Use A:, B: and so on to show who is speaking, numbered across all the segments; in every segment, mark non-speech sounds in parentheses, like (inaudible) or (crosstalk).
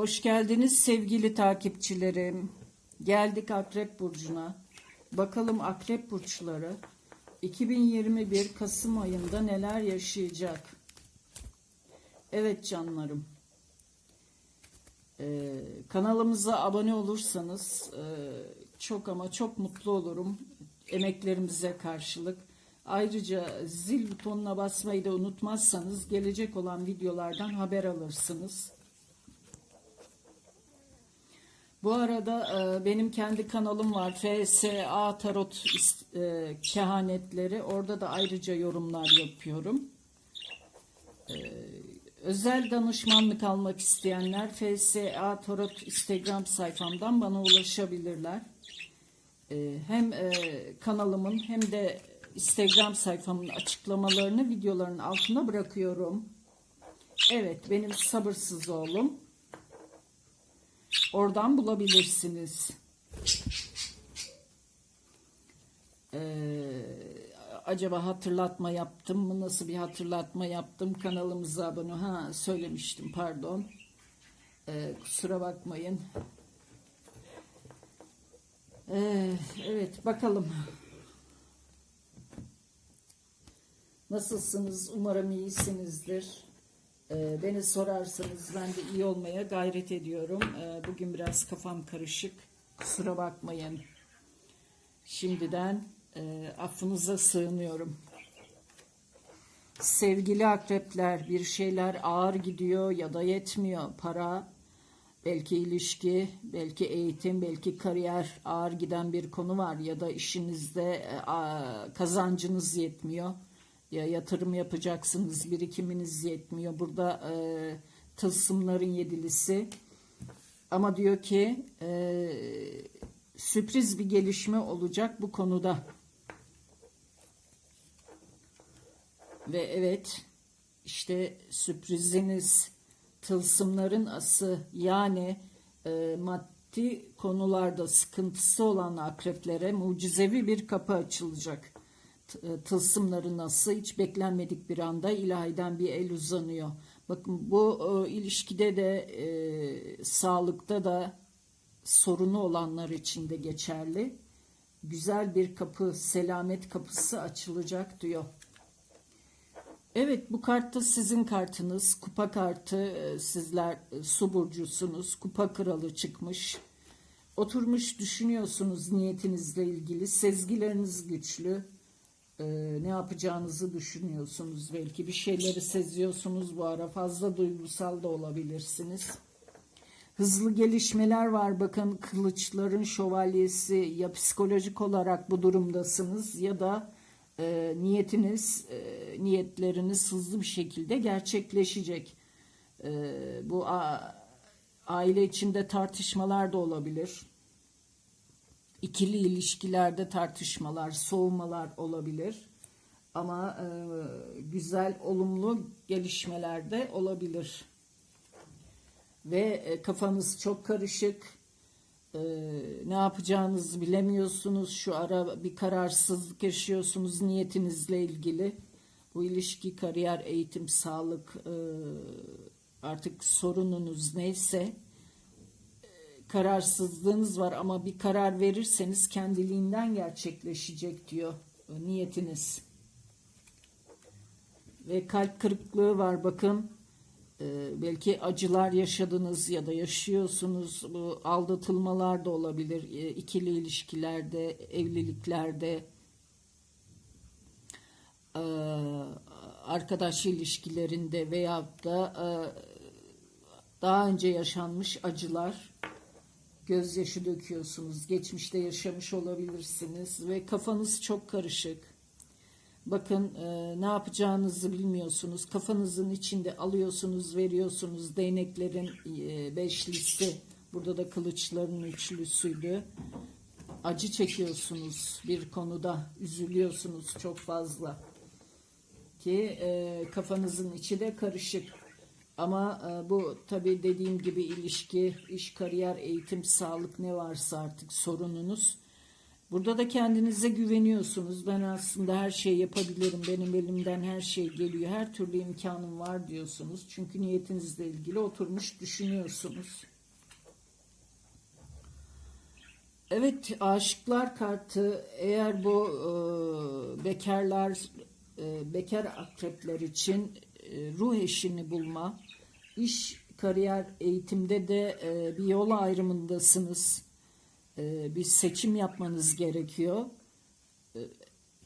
A: Hoş geldiniz sevgili takipçilerim. Geldik Akrep Burcu'na. Bakalım Akrep Burçları 2021 Kasım ayında neler yaşayacak? Evet canlarım. Ee, kanalımıza abone olursanız e, çok ama çok mutlu olurum. Emeklerimize karşılık. Ayrıca zil butonuna basmayı da unutmazsanız gelecek olan videolardan haber alırsınız. Bu arada e, benim kendi kanalım var. FSA Tarot e, Kehanetleri. Orada da ayrıca yorumlar yapıyorum. E, özel danışmanlık almak isteyenler FSA Tarot Instagram sayfamdan bana ulaşabilirler. E, hem e, kanalımın hem de Instagram sayfamın açıklamalarını videoların altına bırakıyorum. Evet, benim sabırsız oğlum. Oradan bulabilirsiniz. Ee, acaba hatırlatma yaptım mı? Nasıl bir hatırlatma yaptım? Kanalımıza abone. Ha söylemiştim pardon. Ee, kusura bakmayın. Ee, evet bakalım. Nasılsınız? Umarım iyisinizdir. Ee, beni sorarsanız ben de iyi olmaya gayret ediyorum. Ee, bugün biraz kafam karışık. Kusura bakmayın. Şimdiden e, affınıza sığınıyorum. Sevgili akrepler bir şeyler ağır gidiyor ya da yetmiyor. Para, belki ilişki, belki eğitim, belki kariyer ağır giden bir konu var ya da işinizde e, kazancınız yetmiyor. Ya yatırım yapacaksınız, birikiminiz yetmiyor. Burada e, tılsımların yedilisi. Ama diyor ki e, sürpriz bir gelişme olacak bu konuda. Ve evet işte sürpriziniz tılsımların ası yani e, maddi konularda sıkıntısı olan akreplere mucizevi bir kapı açılacak. E, Tılsımların ası hiç beklenmedik bir anda ilahiden bir el uzanıyor. Bakın bu e, ilişkide de e, sağlıkta da sorunu olanlar için de geçerli. Güzel bir kapı, selamet kapısı açılacak diyor. Evet bu kartta sizin kartınız. Kupa kartı e, sizler e, su burcusunuz. Kupa kralı çıkmış. Oturmuş düşünüyorsunuz niyetinizle ilgili. Sezgileriniz güçlü. E, ne yapacağınızı düşünüyorsunuz. Belki bir şeyleri seziyorsunuz bu ara. Fazla duygusal da olabilirsiniz. Hızlı gelişmeler var. Bakın kılıçların şövalyesi ya psikolojik olarak bu durumdasınız ya da e, niyetiniz, e, niyetleriniz hızlı bir şekilde gerçekleşecek. E, bu a- aile içinde tartışmalar da olabilir. İkili ilişkilerde tartışmalar, soğumalar olabilir. Ama e, güzel, olumlu gelişmeler de olabilir ve e, kafanız çok karışık. E, ne yapacağınızı bilemiyorsunuz. Şu ara bir kararsızlık yaşıyorsunuz niyetinizle ilgili. Bu ilişki, kariyer, eğitim, sağlık e, artık sorununuz neyse kararsızlığınız var ama bir karar verirseniz kendiliğinden gerçekleşecek diyor e, niyetiniz. Ve kalp kırıklığı var bakın. Ee, belki acılar yaşadınız ya da yaşıyorsunuz. Bu aldatılmalar da olabilir. Ee, ikili ilişkilerde, evliliklerde, ee, arkadaş ilişkilerinde veyahut da e, daha önce yaşanmış acılar gözyaşı döküyorsunuz. Geçmişte yaşamış olabilirsiniz ve kafanız çok karışık. Bakın e, ne yapacağınızı bilmiyorsunuz. Kafanızın içinde alıyorsunuz, veriyorsunuz. Değneklerin e, beşlisi, burada da kılıçların üçlüsüydü. Acı çekiyorsunuz bir konuda, üzülüyorsunuz çok fazla. Ki e, kafanızın içi de karışık. Ama e, bu tabii dediğim gibi ilişki, iş, kariyer, eğitim, sağlık ne varsa artık sorununuz Burada da kendinize güveniyorsunuz. Ben aslında her şeyi yapabilirim. Benim elimden her şey geliyor. Her türlü imkanım var diyorsunuz. Çünkü niyetinizle ilgili oturmuş düşünüyorsunuz. Evet, aşıklar kartı eğer bu e, bekarlar, e, bekar akrepler için e, ruh eşini bulma, iş, kariyer, eğitimde de e, bir yol ayrımındasınız. E, bir seçim yapmanız gerekiyor. E,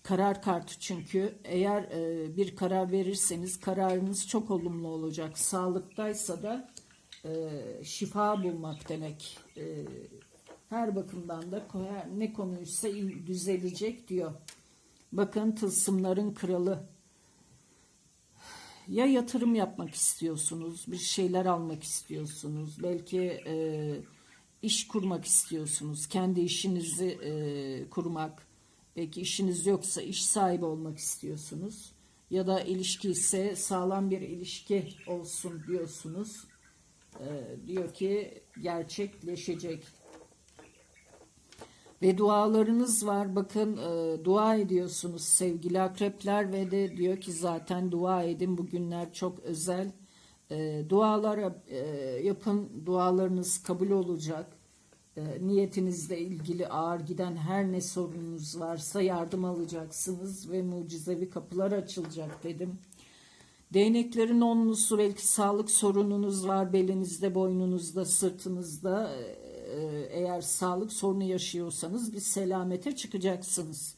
A: karar kartı çünkü eğer e, bir karar verirseniz kararınız çok olumlu olacak. Sağlıktaysa da e, şifa bulmak demek. E, her bakımdan da ne konuysa düzelecek diyor. Bakın tılsımların kralı. Ya yatırım yapmak istiyorsunuz, bir şeyler almak istiyorsunuz, belki e, iş kurmak istiyorsunuz, kendi işinizi e, kurmak, belki işiniz yoksa iş sahibi olmak istiyorsunuz. Ya da ilişki ise sağlam bir ilişki olsun diyorsunuz. E, diyor ki gerçekleşecek ve dualarınız var. Bakın e, dua ediyorsunuz sevgili akrepler ve de diyor ki zaten dua edin. Bugünler çok özel. E, dualar e, yapın. Dualarınız kabul olacak. E, niyetinizle ilgili ağır giden her ne sorununuz varsa yardım alacaksınız ve mucizevi kapılar açılacak dedim. Değneklerin onlusu belki sağlık sorununuz var belinizde, boynunuzda, sırtınızda. Ee, Eğer sağlık sorunu yaşıyorsanız bir selamete çıkacaksınız.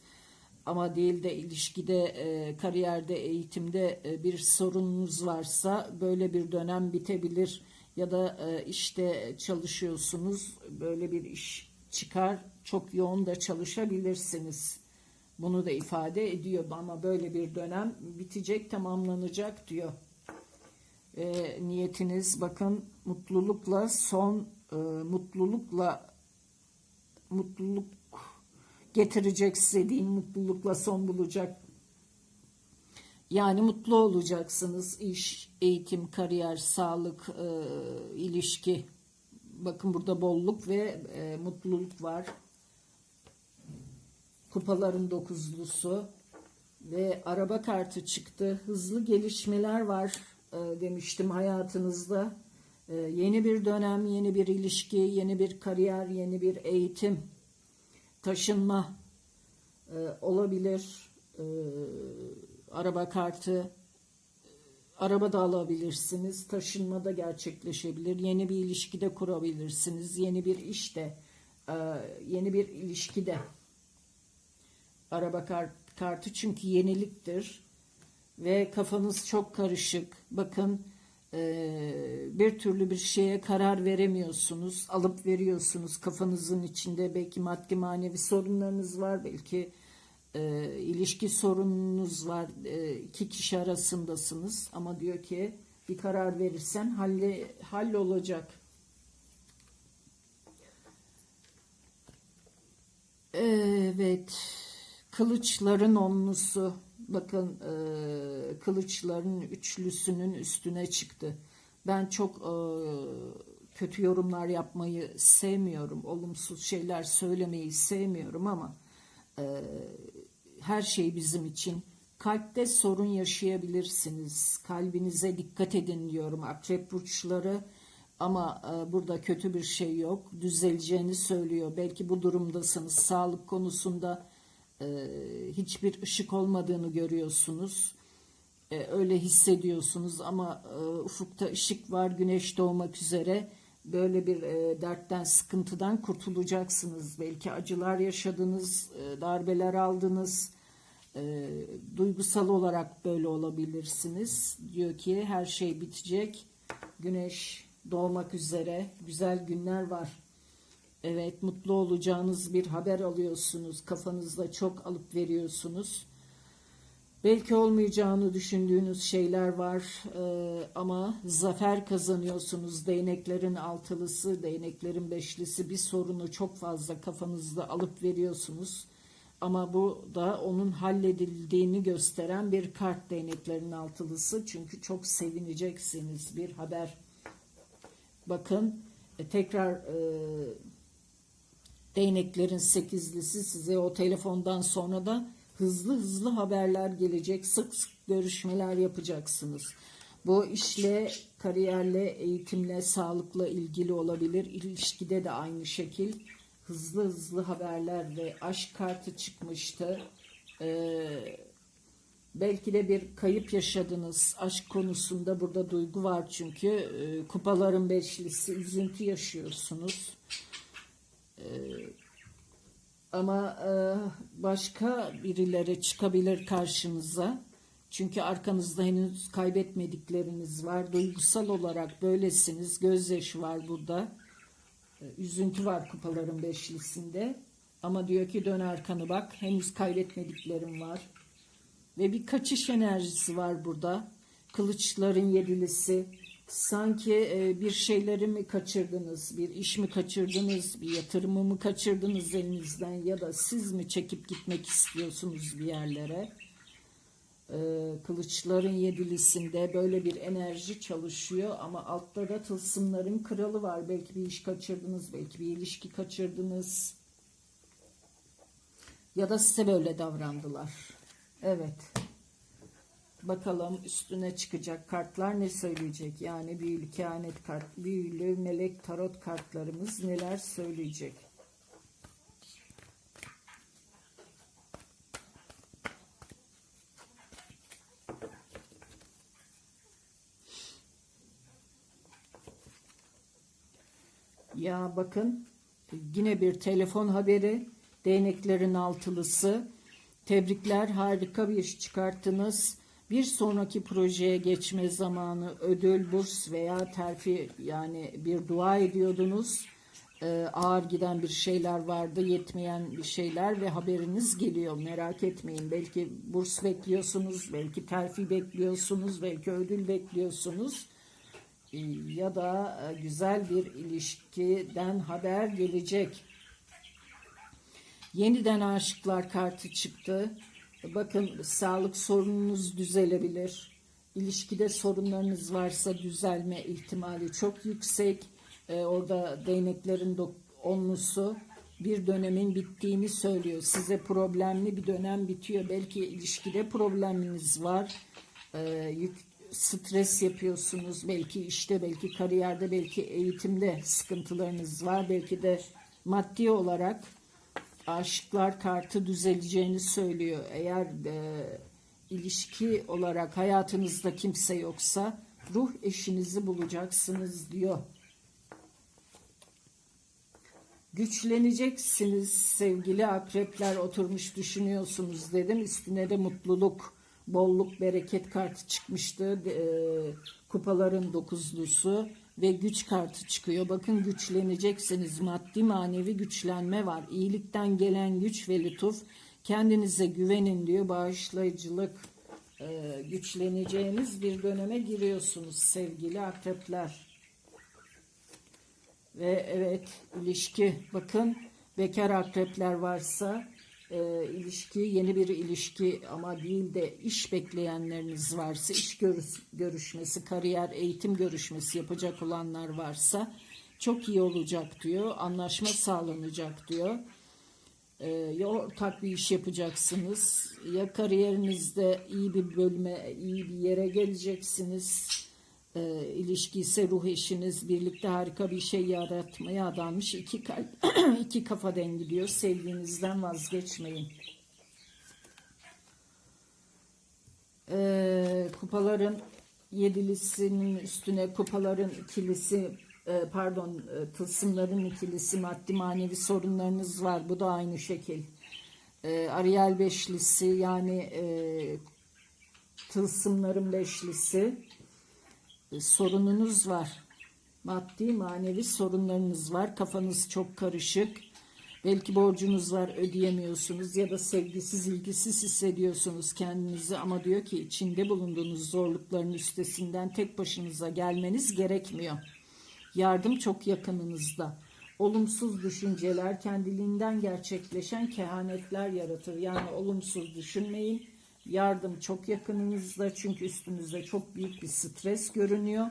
A: Ama değil de ilişkide, e, kariyerde, eğitimde e, bir sorununuz varsa böyle bir dönem bitebilir. Ya da e, işte çalışıyorsunuz, böyle bir iş çıkar, çok yoğun da çalışabilirsiniz. Bunu da ifade ediyor ama böyle bir dönem bitecek, tamamlanacak diyor. E, niyetiniz bakın mutlulukla son e, mutlulukla mutluluk getirecek değil mutlulukla son bulacak. Yani mutlu olacaksınız iş, eğitim, kariyer, sağlık, e, ilişki. Bakın burada bolluk ve e, mutluluk var kupaların dokuzlusu ve araba kartı çıktı. Hızlı gelişmeler var e, demiştim hayatınızda. E, yeni bir dönem, yeni bir ilişki, yeni bir kariyer, yeni bir eğitim, taşınma e, olabilir. E, araba kartı, araba da alabilirsiniz, taşınma da gerçekleşebilir, yeni bir ilişki de kurabilirsiniz, yeni bir işte, e, yeni bir ilişki de araba kart, kartı çünkü yeniliktir ve kafanız çok karışık. Bakın bir türlü bir şeye karar veremiyorsunuz, alıp veriyorsunuz kafanızın içinde belki maddi manevi sorunlarınız var, belki e, ilişki sorununuz var, e, iki kişi arasındasınız ama diyor ki bir karar verirsen halle, hallolacak. Evet. Kılıçların onlusu. Bakın e, kılıçların üçlüsünün üstüne çıktı. Ben çok e, kötü yorumlar yapmayı sevmiyorum. Olumsuz şeyler söylemeyi sevmiyorum ama e, her şey bizim için. Kalpte sorun yaşayabilirsiniz. Kalbinize dikkat edin diyorum akrep burçları. Ama e, burada kötü bir şey yok. Düzeleceğini söylüyor. Belki bu durumdasınız. Sağlık konusunda e, hiçbir ışık olmadığını görüyorsunuz. E, öyle hissediyorsunuz ama e, ufukta ışık var. Güneş doğmak üzere. Böyle bir e, dertten, sıkıntıdan kurtulacaksınız. Belki acılar yaşadınız, e, darbeler aldınız. E, duygusal olarak böyle olabilirsiniz. Diyor ki her şey bitecek. Güneş doğmak üzere. Güzel günler var. Evet mutlu olacağınız bir haber alıyorsunuz. Kafanızda çok alıp veriyorsunuz. Belki olmayacağını düşündüğünüz şeyler var ee, ama zafer kazanıyorsunuz. Değneklerin altılısı, değneklerin beşlisi bir sorunu çok fazla kafanızda alıp veriyorsunuz. Ama bu da onun halledildiğini gösteren bir kart değneklerin altılısı. Çünkü çok sevineceksiniz bir haber. Bakın e, tekrar e, Değneklerin sekizlisi size o telefondan sonra da hızlı hızlı haberler gelecek. Sık sık görüşmeler yapacaksınız. Bu işle, kariyerle, eğitimle, sağlıkla ilgili olabilir. İlişkide de aynı şekil. Hızlı hızlı haberler ve aşk kartı çıkmıştı. Ee, belki de bir kayıp yaşadınız. Aşk konusunda burada duygu var çünkü. Ee, kupaların beşlisi, üzüntü yaşıyorsunuz. Ama e, başka birileri çıkabilir karşınıza. Çünkü arkanızda henüz kaybetmedikleriniz var. Duygusal olarak böylesiniz. Gözyaşı var burada. E, Üzüntü var kupaların beşlisinde. Ama diyor ki dön arkanı bak. Henüz kaybetmediklerim var. Ve bir kaçış enerjisi var burada. Kılıçların yedilisi. Sanki e, bir şeyleri mi kaçırdınız, bir iş mi kaçırdınız, bir yatırımı mı kaçırdınız elinizden ya da siz mi çekip gitmek istiyorsunuz bir yerlere? E, Kılıçların yedilisinde böyle bir enerji çalışıyor ama altta da tılsımların kralı var. Belki bir iş kaçırdınız, belki bir ilişki kaçırdınız. Ya da size böyle davrandılar. Evet. Bakalım üstüne çıkacak kartlar ne söyleyecek? Yani büyülü kehanet kart, büyülü melek tarot kartlarımız neler söyleyecek? Ya bakın yine bir telefon haberi. Değneklerin altılısı. Tebrikler harika bir iş çıkarttınız. Bir sonraki projeye geçme zamanı ödül, burs veya terfi yani bir dua ediyordunuz. Ee, ağır giden bir şeyler vardı, yetmeyen bir şeyler ve haberiniz geliyor. Merak etmeyin. Belki burs bekliyorsunuz, belki terfi bekliyorsunuz, belki ödül bekliyorsunuz. Ee, ya da e, güzel bir ilişkiden haber gelecek. Yeniden aşıklar kartı çıktı. Bakın sağlık sorununuz düzelebilir. İlişkide sorunlarınız varsa düzelme ihtimali çok yüksek. Ee, orada değneklerin onlusu bir dönemin bittiğini söylüyor. Size problemli bir dönem bitiyor. Belki ilişkide probleminiz var. Ee, yük, stres yapıyorsunuz. Belki işte, belki kariyerde, belki eğitimde sıkıntılarınız var. Belki de maddi olarak aşıklar kartı düzeleceğini söylüyor. Eğer e, ilişki olarak hayatınızda kimse yoksa ruh eşinizi bulacaksınız diyor. Güçleneceksiniz sevgili akrepler oturmuş düşünüyorsunuz dedim. Üstüne de mutluluk, bolluk, bereket kartı çıkmıştı. E, kupaların dokuzlusu ve güç kartı çıkıyor. Bakın güçleneceksiniz. Maddi manevi güçlenme var. İyilikten gelen güç ve lütuf. Kendinize güvenin diyor. Bağışlayıcılık e, güçleneceğiniz bir döneme giriyorsunuz sevgili akrepler. Ve evet ilişki bakın bekar akrepler varsa e, ilişki yeni bir ilişki ama değil de iş bekleyenleriniz varsa iş görüş, görüşmesi kariyer eğitim görüşmesi yapacak olanlar varsa çok iyi olacak diyor anlaşma sağlanacak diyor. E, ya ortak bir iş yapacaksınız ya kariyerinizde iyi bir bölme iyi bir yere geleceksiniz e, ilişki ise ruh eşiniz birlikte harika bir şey yaratmaya adanmış iki kalp (clears throat) iki kafa dengi diyor. Sevdiğinizden vazgeçmeyin. E, kupaların yedilisinin üstüne kupaların ikilisi e, pardon e, tılsımların ikilisi maddi manevi sorunlarınız var. Bu da aynı şekil. E, Ariel beşlisi yani e, tılsımların beşlisi e, sorununuz var. Maddi manevi sorunlarınız var. Kafanız çok karışık. Belki borcunuz var ödeyemiyorsunuz ya da sevgisiz ilgisiz hissediyorsunuz kendinizi ama diyor ki içinde bulunduğunuz zorlukların üstesinden tek başınıza gelmeniz gerekmiyor. Yardım çok yakınınızda. Olumsuz düşünceler kendiliğinden gerçekleşen kehanetler yaratır. Yani olumsuz düşünmeyin. Yardım çok yakınınızda çünkü üstünüzde çok büyük bir stres görünüyor.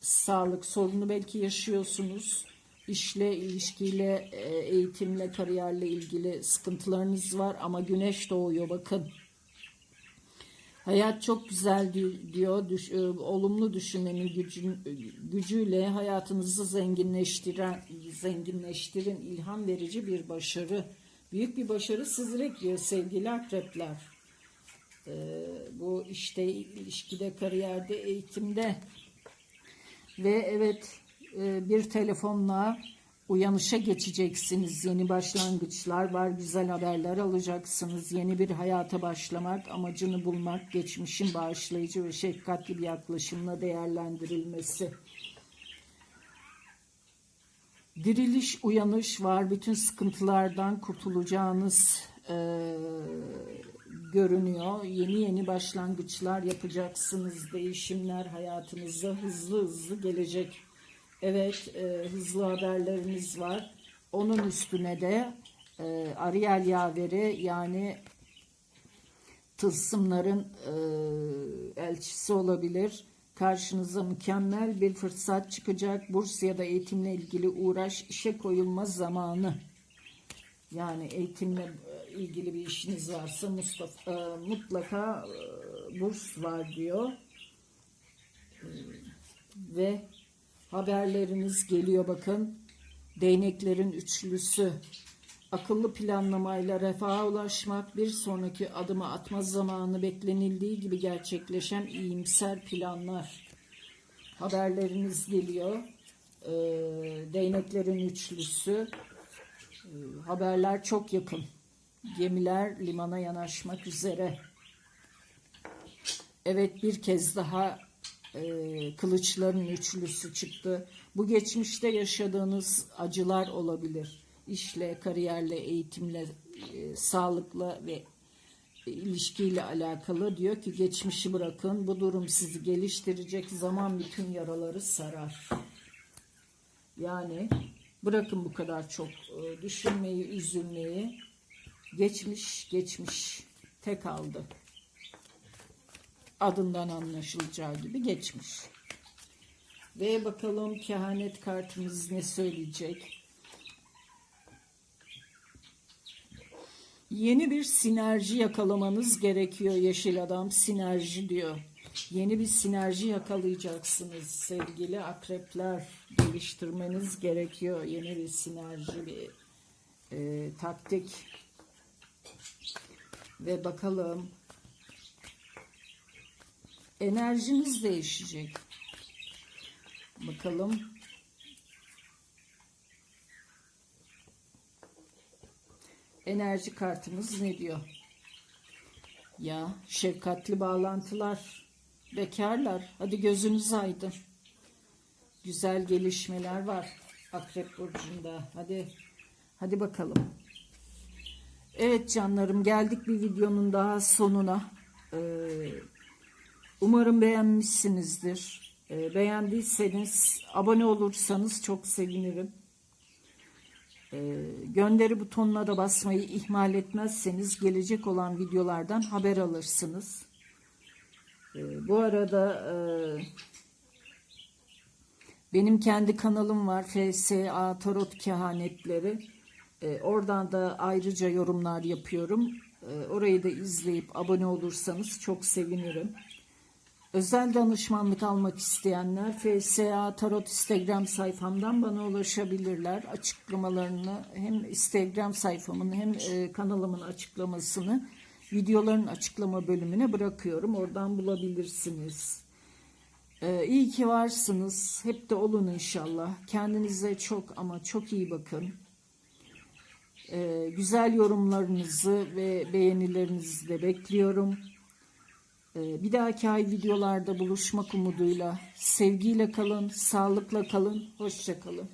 A: Sağlık sorunu belki yaşıyorsunuz. işle, ilişkiyle, e, eğitimle, kariyerle ilgili sıkıntılarınız var ama güneş doğuyor bakın. Hayat çok güzel di- diyor. Düş- e, olumlu düşünmenin gücün, gücüyle hayatınızı zenginleştiren, zenginleştirin. ilham verici bir başarı. Büyük bir başarı sizi bekliyor sevgili akrepler. E, bu işte ilişkide, kariyerde, eğitimde ve evet e, bir telefonla uyanışa geçeceksiniz. Yeni başlangıçlar var, güzel haberler alacaksınız. Yeni bir hayata başlamak, amacını bulmak, geçmişin bağışlayıcı ve şefkatli bir yaklaşımla değerlendirilmesi. Diriliş, uyanış var. Bütün sıkıntılardan kurtulacağınız e, görünüyor. Yeni yeni başlangıçlar yapacaksınız. Değişimler hayatınızda hızlı hızlı gelecek. Evet, e, hızlı haberleriniz var. Onun üstüne de e, Ariel yaveri yani tılsımların e, elçisi olabilir. Karşınıza mükemmel bir fırsat çıkacak. Burs ya da eğitimle ilgili uğraş, işe koyulma zamanı. Yani eğitimle ilgili bir işiniz varsa Mustafa, e, mutlaka e, burs var diyor. E, Ve haberleriniz geliyor bakın. Değneklerin üçlüsü. Akıllı planlamayla refaha ulaşmak bir sonraki adımı atma zamanı beklenildiği gibi gerçekleşen iyimser planlar. Haberleriniz geliyor. Ee, değneklerin üçlüsü. Ee, haberler çok yakın. Gemiler limana yanaşmak üzere. Evet bir kez daha e, kılıçların üçlüsü çıktı. Bu geçmişte yaşadığınız acılar olabilir. İşle, kariyerle, eğitimle, e, sağlıkla ve ilişkiyle alakalı diyor ki geçmişi bırakın. Bu durum sizi geliştirecek. Zaman bütün yaraları sarar. Yani bırakın bu kadar çok e, düşünmeyi, üzülmeyi. Geçmiş, geçmiş. Tek aldı adından anlaşılacağı gibi geçmiş. Ve bakalım kehanet kartımız ne söyleyecek? Yeni bir sinerji yakalamanız gerekiyor yeşil adam sinerji diyor. Yeni bir sinerji yakalayacaksınız sevgili akrepler. Geliştirmeniz gerekiyor. Yeni bir sinerji bir e, taktik. Ve bakalım enerjiniz değişecek. Bakalım. Enerji kartımız ne diyor? Ya şefkatli bağlantılar, bekarlar. Hadi gözünüz aydın. Güzel gelişmeler var Akrep burcunda. Hadi hadi bakalım. Evet canlarım geldik bir videonun daha sonuna. Ee, Umarım beğenmişsinizdir. E, beğendiyseniz abone olursanız çok sevinirim. E, gönderi butonuna da basmayı ihmal etmezseniz gelecek olan videolardan haber alırsınız. Bu arada e, benim kendi kanalım var FSA Tarot Kehanetleri. E, oradan da ayrıca yorumlar yapıyorum. E, orayı da izleyip abone olursanız çok sevinirim. Özel danışmanlık almak isteyenler FSA Tarot Instagram sayfamdan bana ulaşabilirler. Açıklamalarını hem Instagram sayfamın hem e, kanalımın açıklamasını videoların açıklama bölümüne bırakıyorum. Oradan bulabilirsiniz. Ee, iyi ki varsınız. Hep de olun inşallah. Kendinize çok ama çok iyi bakın. Ee, güzel yorumlarınızı ve beğenilerinizi de bekliyorum. Ee, bir dahaki ay videolarda buluşmak umuduyla sevgiyle kalın, sağlıkla kalın, hoşça kalın.